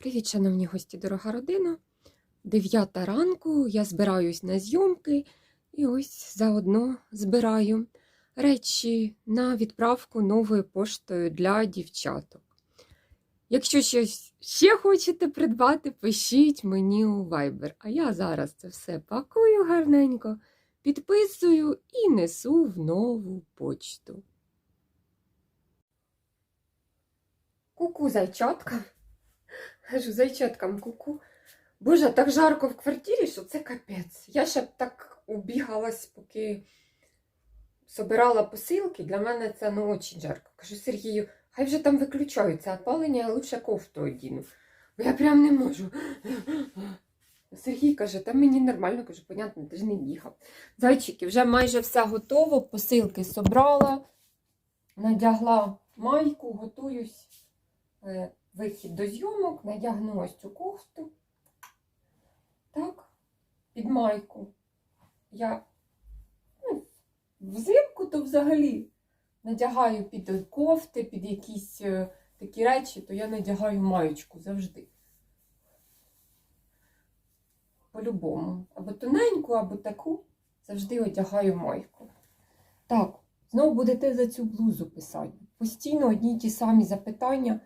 Привіт, шановні гості, дорога родина. Дев'ята ранку я збираюсь на зйомки і ось заодно збираю речі на відправку новою поштою для дівчаток. Якщо щось ще хочете придбати, пишіть мені у Viber. А я зараз це все пакую гарненько, підписую і несу в нову почту. Ку-ку, зайчатка. Кажу, зайчаткам куку. Боже, так жарко в квартирі, що це капець. Я ще б так убігалась, поки собирала посилки. Для мене це ну очень жарко. Кажу Сергію, хай вже там виключаються опалення, а лучше кофту одіну. Бо я прям не можу. Сергій каже, та мені нормально, кажу, понятно, ти ж не бігав. Зайчики, вже майже все готово, посилки собрала, надягла майку, готуюсь. Вихід до зйомок, надягну ось цю кофту. Так, під майку. Я ну, взимку то взагалі надягаю під кофти, під якісь е, такі речі, то я надягаю маєчку завжди. По-любому. Або тоненьку, або таку. Завжди одягаю майку. Так, знову будете за цю блузу писати. Постійно одні й ті самі запитання.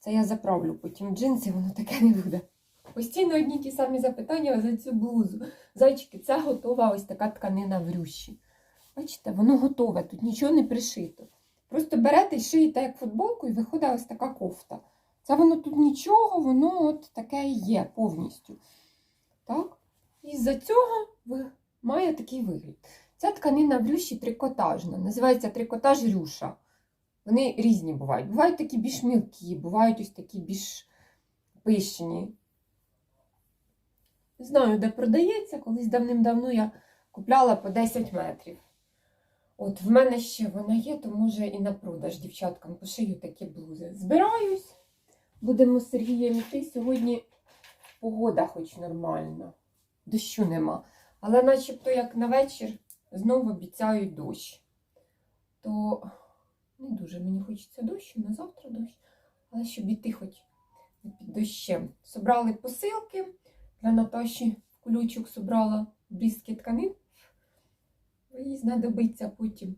Це я заправлю потім джинси, воно таке не буде. Постійно одні ті самі запитання за цю блузу. Зайчики, це готова ось така тканина в рющі. Бачите, воно готове, тут нічого не пришито. Просто берете і шиєте як футболку, і виходить ось така кофта. Це воно тут нічого, воно от таке і є повністю. Так? І з-за цього має такий вигляд. Ця тканина в рющі трикотажна, називається трикотаж рюша. Вони різні бувають. Бувають такі більш мілкі, бувають ось такі більш пишні. Не знаю, де продається, колись давним-давно я купляла по 10 метрів. От в мене ще вона є, то може і на продаж дівчаткам пошию такі блузи. Збираюсь, будемо з Сергієм йти. Сьогодні погода хоч нормальна, дощу нема. Але начебто як на вечір знову обіцяють дощ. То не дуже мені хочеться дощу, на завтра дощ, але щоб іти хоч під дощем. Собрали посилки для Наташі кулючок собрала брізки тканин. Їй знадобиться потім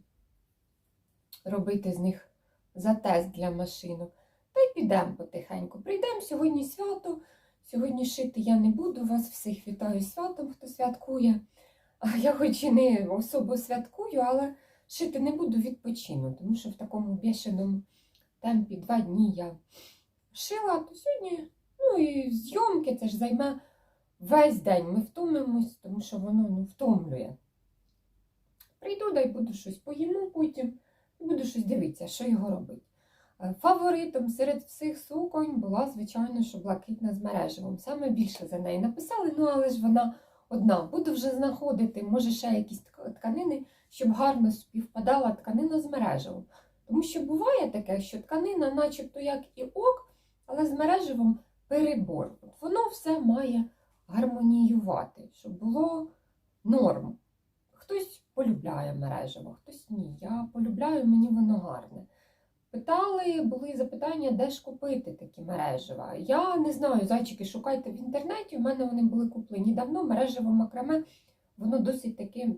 робити з них затест для машинок. Та й підемо потихеньку. Прийдемо сьогодні свято. Сьогодні шити я не буду. Вас всіх вітаю святом, хто святкує. Я хоч і не особо святкую, але шити не буду відпочину, тому що в такому бешеному темпі два дні я шила, то сьогодні, ну і зйомки це ж займе весь день. Ми втомимось, тому що воно ну, втомлює. Прийду, дай буду щось поїмо потім, і буду щось дивитися, що його робити. Е, Фаворитом серед всіх суконь була, звичайно, що блакитна з мережевим. Саме більше за неї написали, ну але ж вона одна. Буду вже знаходити, може, ще якісь тканини, щоб гарно співпадала тканина з мережевим. Тому що буває таке, що тканина, начебто як і ок, але з мережевим перебор. Воно все має гармоніювати, щоб було норм. Хтось полюбляє мережево, хтось ні. Я полюбляю, мені воно гарне. Питали, були запитання, де ж купити такі мережева. Я не знаю, зайчики, шукайте в інтернеті. У мене вони були куплені давно. Мережево макраме, воно досить таки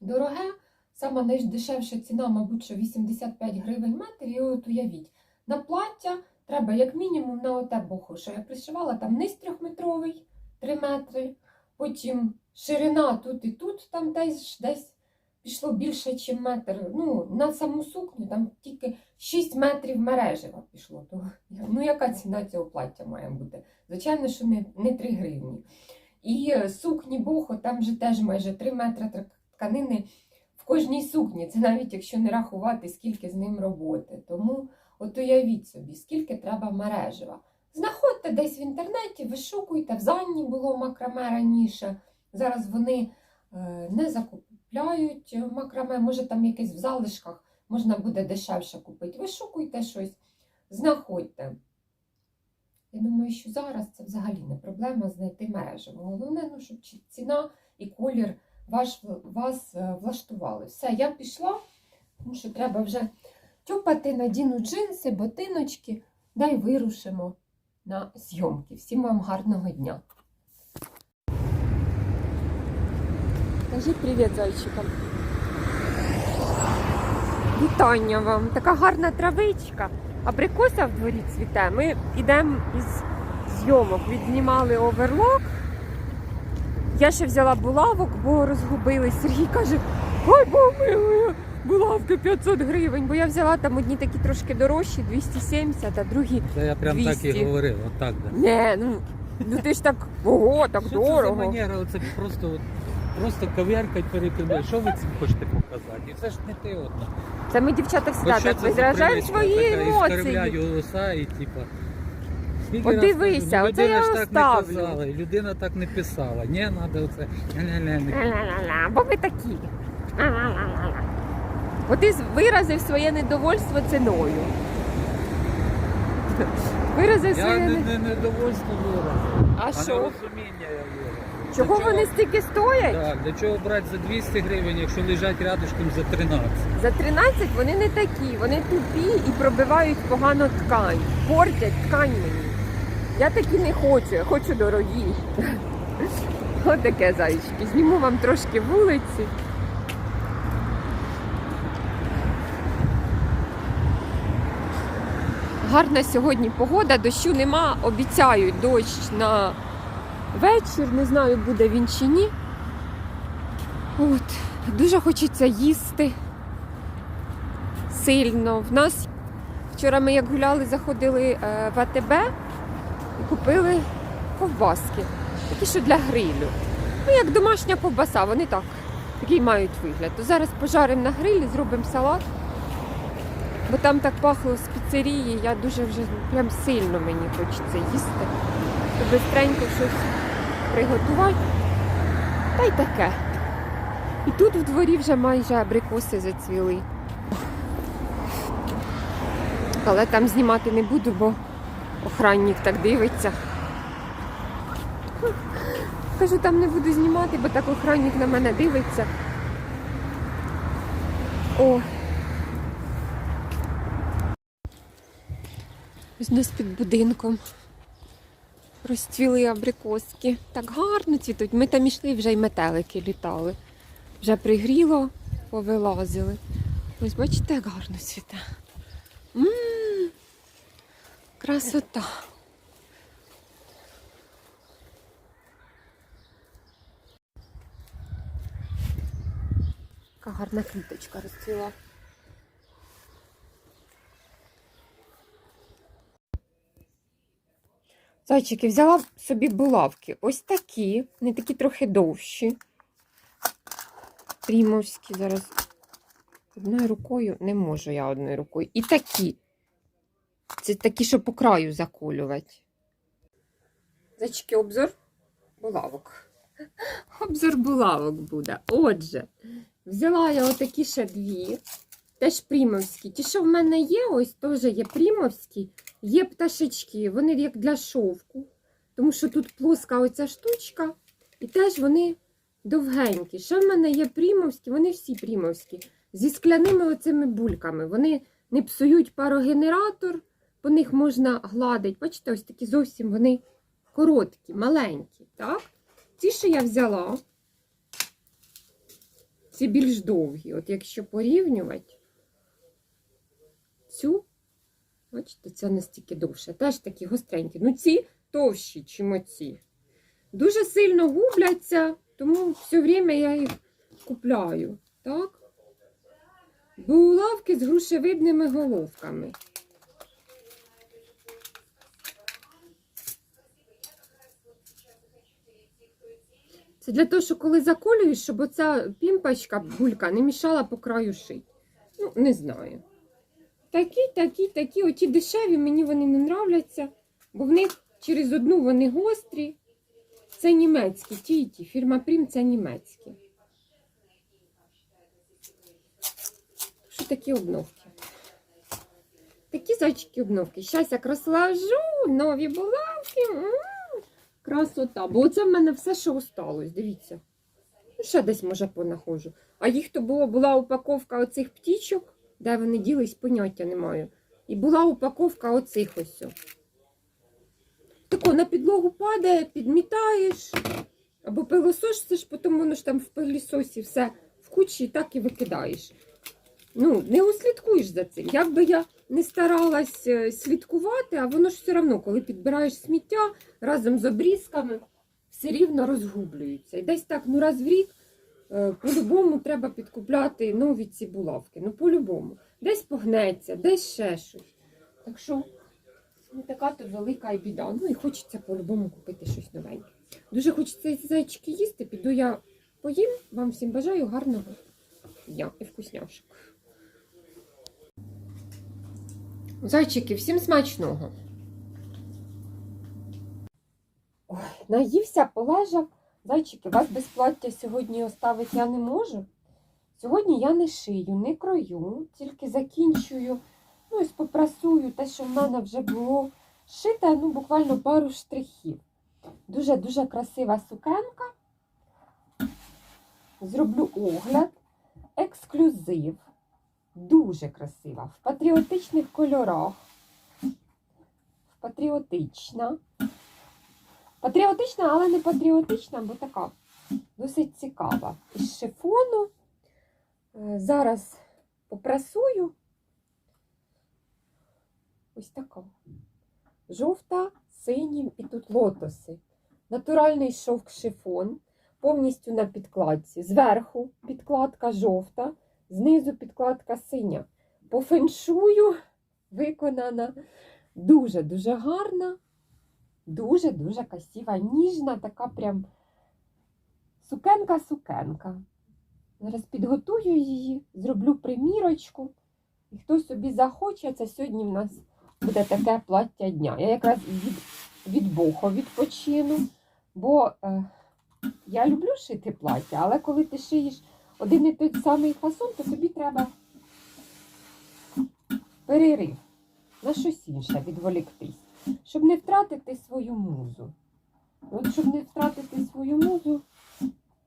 дороге. Сама найдешевша ціна, мабуть, що 85 гривень метр. І от уявіть, на плаття треба як мінімум на оте боху, що я пришивала, там низ трьохметровий, 3 метри. Потім ширина тут і тут, там десь десь пішло більше, ніж метр. Ну, на саму сукню там тільки 6 метрів мережева пішло. То, ну, яка ціна цього плаття має бути? Звичайно, що не, не 3 гривні. І е, сукні бохо, там вже теж майже 3 метри тканини в кожній сукні. Це навіть якщо не рахувати, скільки з ним роботи. Тому от уявіть собі, скільки треба мережева. Знаходьте десь в інтернеті, вишукуйте, в Занні було макраме раніше. Зараз вони е, не закупляють макраме, може там якесь в залишках можна буде дешевше купити. Вишукуйте щось, знаходьте. Я думаю, що зараз це взагалі не проблема знайти мережево. Головне, ну, щоб ціна і колір ваш, вас е, влаштували. Все, я пішла, тому що треба вже тюпати, надіну джинси, ботиночки, дай вирушимо на зйомки. Всім вам гарного дня! Кажи привіт зайчикам. Вітання вам! Така гарна травичка. Абрикоса в дворі цвіте. Ми йдемо із зйомок, відзнімали оверлок. Я ще взяла булавок, бо розгубились. Сергій каже, ой, бо милая, булавки 500 гривень, бо я взяла там одні такі трошки дорожчі, 270, а другі. Це я прям так і говорив, отак, да. Не, ну, ну ти ж так, ого, так Що це за дорого. манера? Оце просто, от- просто кав'яркать перекидає. Що ви цим хочете показати? І це ж не ти одна. Це ми, дівчата, всегда так виражаємо свої емоції. Іскривляю уса і типа. Скільки От раз дивися, кажу, ну, оце людина я ж так не казала, і людина так не писала. Ні, треба оце. ля-ля-ля. Ла-ла-ла, Бо ви такі. Ла-ла-ла-ла. Бо ти виразив своє недовольство ціною. Виразив Я своє не, не... не недовольство виразив, А а що? нерозуміння я виразив. Чого Для вони стільки стоять? Так, для чого брати за 200 гривень, якщо лежать рядышком за 13? За 13 вони не такі, вони тупі і пробивають погано ткань. Портять ткань мені. Я такі не хочу, я хочу дорогі. Отаке зайчики. Зніму вам трошки вулиці. Гарна сьогодні погода, дощу нема, обіцяють дощ на вечір. Не знаю, буде він чи ні. От, дуже хочеться їсти сильно. В нас вчора ми як гуляли, заходили е, в АТБ і купили ковбаски. Такі, що для грилю. Ну, як домашня ковбаса, вони так, такий мають вигляд. То зараз пожаримо на грилі, зробимо салат. Бо там так пахло з піцерії, я дуже вже прям сильно мені хочеться їсти. То бистренько щось приготувати. Та й таке. І тут в дворі вже майже абрикоси зацвіли. Але там знімати не буду, бо охранник так дивиться. Кажу, там не буду знімати, бо так охранник на мене дивиться. О. Ось нас під будинком розцвіли абрикоски. Так гарно цвітуть. Ми там ішли, вже й метелики літали. Вже пригріло, повилазили. Ось бачите, як гарно цвіте. М, Красота. Яка гарна квіточка розцвіла. Зайчики, взяла собі булавки. Ось такі, не такі трохи довші. Прімовські зараз. Одною рукою не можу я одною рукою. І такі. Це такі, що по краю заколювати. Зайчики, обзор булавок. Обзор булавок буде. Отже, взяла я отакі ще дві. Теж прімовські. Ті, що в мене є, ось теж є прімовські, є пташечки. Вони як для шовку. Тому що тут плоска оця штучка. І теж вони довгенькі. Ще в мене є прімовські, вони всі прімовські. Зі скляними оцими бульками. Вони не псують парогенератор, по них можна гладити. Бачите, ось такі зовсім вони короткі, маленькі. Так? Ці, що я взяла, ці більш довгі. От якщо порівнювати цю, бачите, це настільки довше. Теж такі гостренькі. Ну, ці товщі, чим оці. Дуже сильно губляться, тому все время я їх купляю. Так? Булавки з грушевидними головками. Це для того, що коли заколюєш, щоб оця пімпочка, булька, не мішала по краю шити. Ну, не знаю. Такі, такі, такі, оті дешеві, мені вони не нравляться, бо в них через одну вони гострі. Це німецькі, ті і ті. Фірма Прім це німецькі. Що такі обновки? Такі зайчики обновки. Зараз як розложу, нові булавки. М, Красота. Бо оце в мене все, що осталось. Дивіться. Ну, ще десь, може, понаходжу. А їх то було, була упаковка оцих птічок, де вони ділись, поняття не маю. І була упаковка оцих ось. тако на підлогу падає, підмітаєш, або пилососиш, потім воно ж там в пилісосі все в кучі і так і викидаєш. Ну, не услідкуєш за цим. Як би я не старалась е, слідкувати, а воно ж все одно, коли підбираєш сміття разом з обрізками, все рівно розгублюються. І десь так, ну раз в рік по-любому треба підкупляти нові ці булавки. Ну, по-любому. Десь погнеться, десь ще щось. Так що не така то велика і біда. Ну і хочеться по-любому купити щось новеньке. Дуже хочеться ці зайчики їсти, піду я поїм. Вам всім бажаю гарного дня і вкусняшок. Зайчики, всім смачного. Ой, наївся, полежав. Зайчики, вас без плаття сьогодні оставити я не можу. Сьогодні я не шию, не крою, тільки закінчую, ну і попрасую те, що в мене вже було шите, ну буквально пару штрихів. Дуже-дуже красива сукенка. Зроблю огляд. Ексклюзив. Дуже красива. В патріотичних кольорах. Патріотична. Патріотична, але не патріотична, бо така досить цікава. Із шифону. Е, Зараз попрасую. Ось така. Жовта, сині і тут лотоси. Натуральний шовк шифон, повністю на підкладці. Зверху підкладка жовта, знизу підкладка синя. По феншую виконана дуже-дуже гарна, дуже-дуже красива, ніжна, така прям сукенка-сукенка. Зараз підготую її, зроблю примірочку. І хто собі захоче, це сьогодні в нас буде таке плаття дня. Я якраз від, від боху відпочину, бо е, я люблю шити плаття, але коли ти шиєш один і той самий фасон, то тобі треба перерив на щось інше відволіктись, щоб не втратити свою музу. От щоб не втратити свою музу,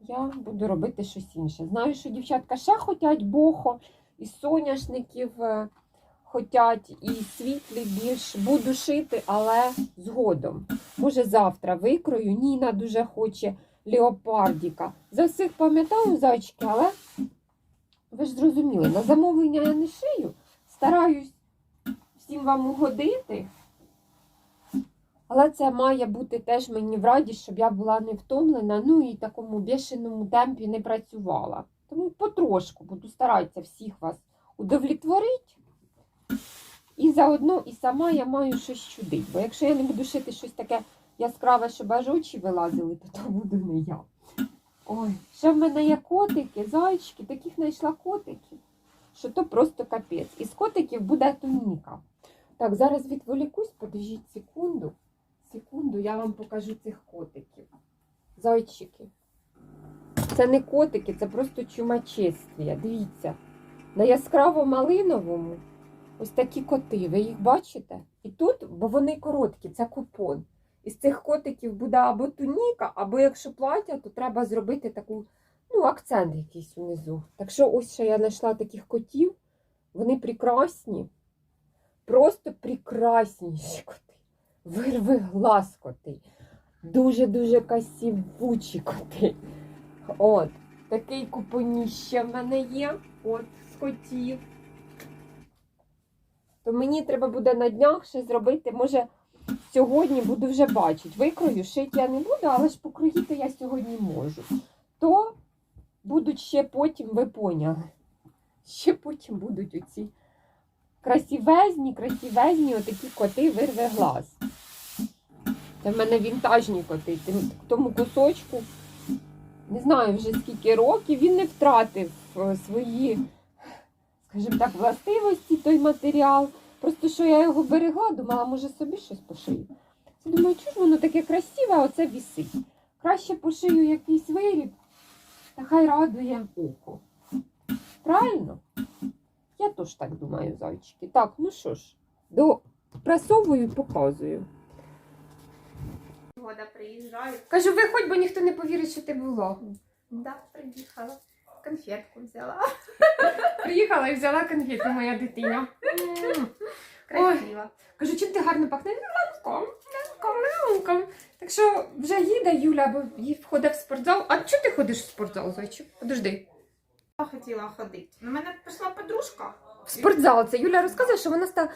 я буду робити щось інше. Знаю, що дівчатка ще хотять бохо, і соняшників е, хотять, і світлі більш. Буду шити, але згодом. Може, завтра викрою. Ніна дуже хоче леопардіка. За всіх пам'ятаю зайчики, але ви ж зрозуміли, на замовлення я не шию. Стараюсь всім вам угодити. Але це має бути теж мені в радість, щоб я була не втомлена, ну і такому бешеному темпі не працювала. Тому потрошку буду старатися всіх вас удовлетворити. І заодно і сама я маю щось чудити. Бо якщо я не буду шити щось таке яскраве, щоб аж очі вилазили, то то буду не я. Ой, ще в мене є котики, зайчики, таких знайшла котиків, що то просто капець. Із котиків буде туніка. Так, зараз відволікусь, подождіть секунду. Секунду, я вам покажу цих котиків. Зайчики. Це не котики, це просто чумачествія. Дивіться. На яскраво малиновому ось такі коти. Ви їх бачите? І тут, бо вони короткі, це купон. Із цих котиків буде або туніка, або якщо плаття, то треба зробити таку, ну, акцент якийсь унизу. Так що ось ще я знайшла таких котів. Вони прекрасні. Просто прекрасніші коти. Вирви глаз коти. Дуже-дуже красивучі коти. От, такий купоніще в мене є. От, з котів. То мені треба буде на днях ще зробити, може, сьогодні буду вже бачити. Викрою, шити я не буду, але ж покроїти я сьогодні можу. То будуть ще потім, ви поняли. Ще потім будуть оці красивезні, красивезні отакі коти вирве глаз. Це в мене вінтажні коти. Тому кусочку, не знаю вже скільки років, він не втратив е, свої, скажімо так, властивості, той матеріал. Просто що я його берегла, думала, може собі щось пошию. Думаю, чого ж воно таке красиве, а оце вісить. Краще пошию якийсь виріб, та хай радує око. Правильно? Я теж так думаю, зайчики. Так, ну що ж, допрасовую і показую. Года приїжджають. Кажу, виходь, бо ніхто не повірить, що ти була. Да, приїхала. Конфетку взяла. Приїхала і взяла конфету, моя дитиня. М. Красиво. Кажу, чим ти гарно пахне? Мамко, мамко, Так що вже їде Юля, бо їй входить в спортзал. А чого ти ходиш в спортзал, зайчик? Подожди. Я хотіла ходити. На мене прийшла подружка. В спортзал це Юля розказує, що вона ста.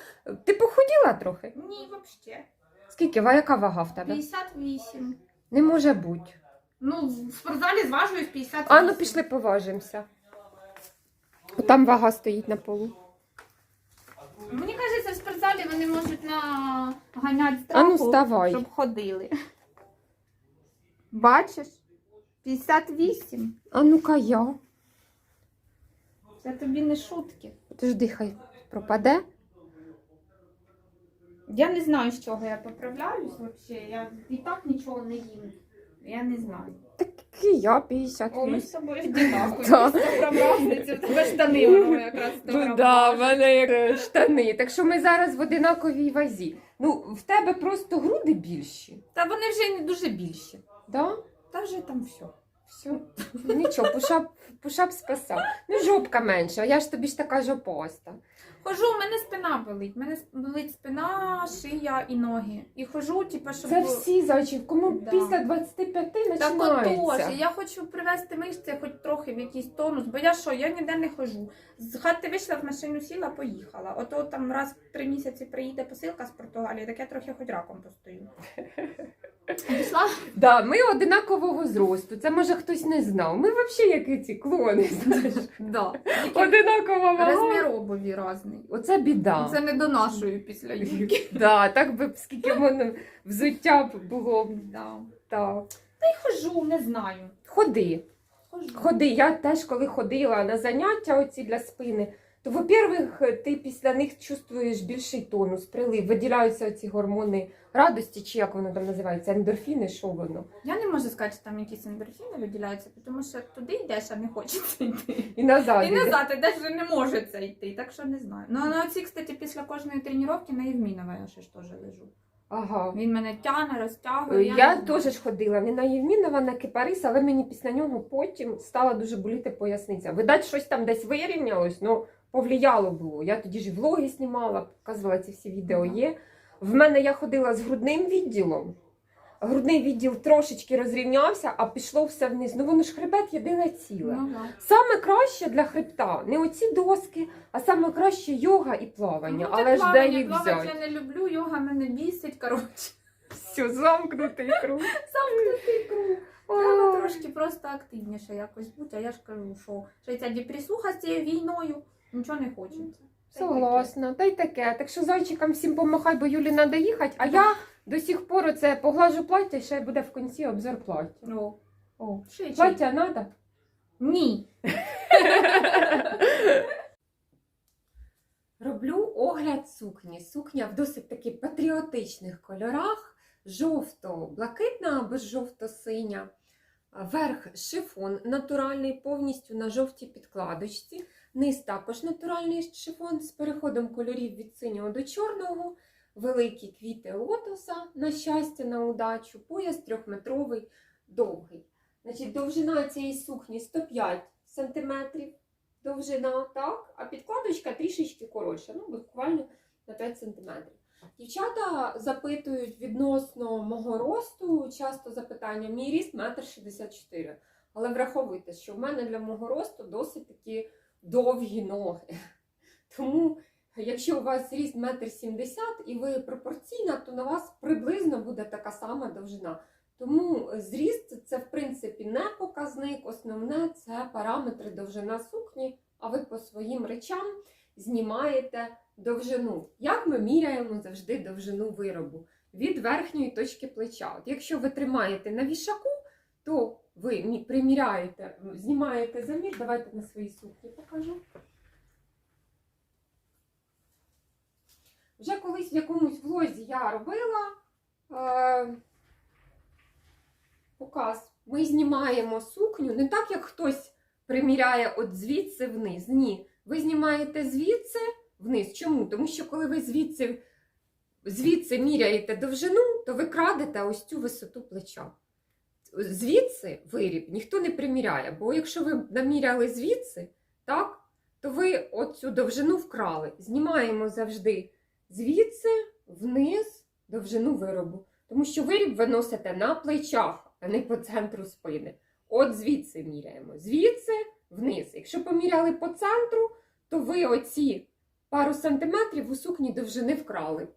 Ти похуділа трохи? Ні, взагалі. Скільки? Ва- Яка вага в тебе? 58. Не може бути. Ну, в спортзалі зважуюсь 58. А ну пішли поважимося. Там вага стоїть на полу. Мені кажеться, в спортзалі вони можуть наганяти А ну, страху, вставай. щоб ходили. Бачиш? 58. А ну-ка я. Це тобі не шутки. Подожди, хай пропаде. Я не знаю, з чого я поправляюсь взагалі. Я і так нічого не їм. Я не знаю. Так і я 50 О, ми з собою одинакові. Да. 100 грам разниці, в тебе штани воно якраз 100 Ну да, в мене як е, штани. Так що ми зараз в одинаковій вазі. Ну, в тебе просто груди більші. Та вони вже не дуже більші. Да? Та вже там все. Все. Нічого, пушап, пушап спасав. Ну, жопка менша, я ж тобі ж така жопоста. Хожу, у мене спина болить. У мене болить спина, шия і ноги. І хожу, типу, щоб. Це всі зайчі, кому Да. після 25 Так починається. отож, я хочу привести мишці хоч трохи в якийсь тонус, бо я що, я ніде не хожу. З хати вийшла, в машину сіла, поїхала. Ото там раз в три місяці приїде посилка з Португалії, так я трохи хоч раком постою. Да, ми одинакового зросту. Це може хтось не знав. Ми взагалі які ці клони, знаєш. Да. Одинакова вага. Розмір обуві різний. Оце біда. Це не до нашої після юбки. Да, так би б скільки в мене взуття б було. б, Да. Так. Хожу, не знаю. Ходи. Хожу. Ходи. Я теж коли ходила на заняття оці для спини, то, во-первых, ти після них чувствуєш більший тонус, прилив, виділяються ці гормони радості, чи як воно там називається, ендорфіни, що воно. Я не можу сказати, що там якісь ендорфіни виділяються, тому що туди йдеш, а не хочеться йти. І назад. І назад йдеш, вже не може це йти, так що не знаю. Ну, на оці, кстати, після кожної тренування на Євмінова я ще ж теж лежу. Ага. Він мене тягне, розтягує. Я, знаю. теж ж ходила не на Євмінова, на Кипарис, але мені після нього потім стала дуже боліти поясниця. Видать, щось там десь вирівнялось, ну повлияло було. Я тоді ж влоги знімала, показувала ці всі відео є. В мене я ходила з грудним відділом. Грудний відділ трошечки розрівнявся, а пішло все вниз. Ну воно ж хребет єдине ціле. Ну. Саме краще для хребта не оці доски, а саме краще йога і плавання. Ну, але ж де їх взяти? я не люблю, йога мене бісить, коротше. Все, замкнутий круг. Замкнутий круг. Треба трошки просто активніше якось бути, а я ж кажу, що ця депресуха з цією війною, нічого не хочеться. Согласна, та й таке. Так що зайчикам всім помахай, бо Юлі треба їхати, а я до сих пор оце поглажу плаття, ще буде в кінці обзор плаття. О, О, шичить. плаття треба? Ні. Роблю огляд сукні. Сукня в досить таки патріотичних кольорах: жовто-блакитна або жовто-синя. Верх шифон натуральний, повністю на жовтій підкладочці. Низ також натуральний шифон з переходом кольорів від синього до чорного. Великі квіти лотоса на щастя, на удачу, пояс трьохметровий, довгий. Значить, довжина цієї сукні 105 см довжина, так, а підкладочка трішечки коротша, ну буквально на 5 см. Дівчата запитують відносно мого росту, часто запитання, мій ріст 1,64 м. Але враховуйте, що в мене для мого росту досить такі довгі ноги. Тому, якщо у вас ріст 1,70 м і ви пропорційна, то на вас приблизно буде така сама довжина. Тому зріст це в принципі не показник. Основне це параметри довжина сукні, а ви по своїм речам знімаєте довжину. Як ми міряємо завжди довжину виробу від верхньої точки плеча. От якщо ви тримаєте на вішаку, то ви приміряєте, знімаєте замір. Давайте на своїй сукні покажу. Вже колись в якомусь влозі я робила. Е- показ. Ми знімаємо сукню не так, як хтось приміряє от звідси вниз. Ні. Ви знімаєте звідси вниз. Чому? Тому що коли ви звідси, звідси міряєте довжину, то ви крадете ось цю висоту плеча. Звідси виріб ніхто не приміряє, бо якщо ви наміряли звідси, так, то ви оцю довжину вкрали. Знімаємо завжди звідси вниз довжину виробу. Тому що виріб ви носите на плечах, а не по центру спини. От звідси міряємо. Звідси вниз. Якщо поміряли по центру, то ви оці пару сантиметрів у сукні довжини вкрали.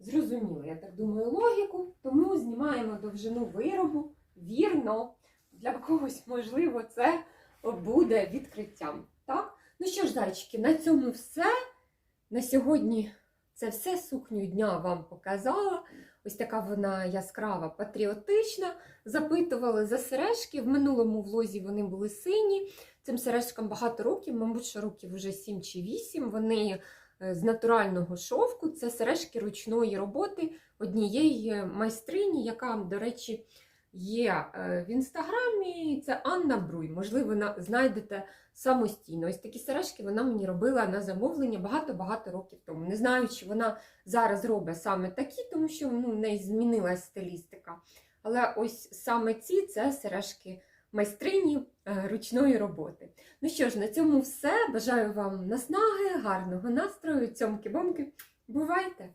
Зрозуміло, я так думаю, логіку. Тому знімаємо довжину виробу вірно. Для когось, можливо, це буде відкриттям. Так? Ну що ж, зайчики, на цьому все. На сьогодні це все сукню дня вам показала. Ось така вона яскрава, патріотична. Запитували за сережки. В минулому влозі вони були сині. Цим сережкам багато років, мабуть, що років вже 7 чи 8. Вони е, з натурального шовку. Це сережки ручної роботи однієї майстрині, яка, до речі, є е, в інстаграмі. Це Анна Бруй. Можливо, на- знайдете самостійно. Ось такі сережки вона мені робила на замовлення багато-багато років тому. Не знаю, чи вона зараз робить саме такі, тому що ну, в неї змінилась стилістика. Але ось саме ці це сережки майстрині е, ручної роботи. Ну що ж, на цьому все. Бажаю вам наснаги, гарного настрою, цьомки-бомки. Бувайте!